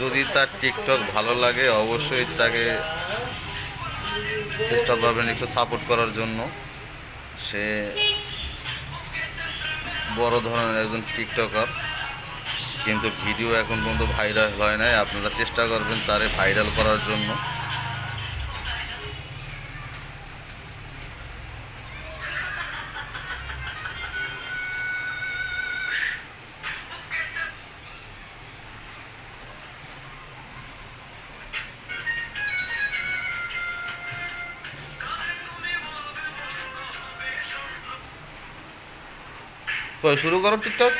যদি তার টিকটক ভালো লাগে, অবশ্যই তাকে চেষ্টা করবেন একটু সাপোর্ট করার জন্য। সে বড় ধরনের একজন টিকটকার, কিন্তু ভিডিও এখন পর্যন্ত ভাইরাল হয় নাই। আপনারা চেষ্টা করবেন তারে ভাইরাল করার জন্য। শুরু করো টিকটক?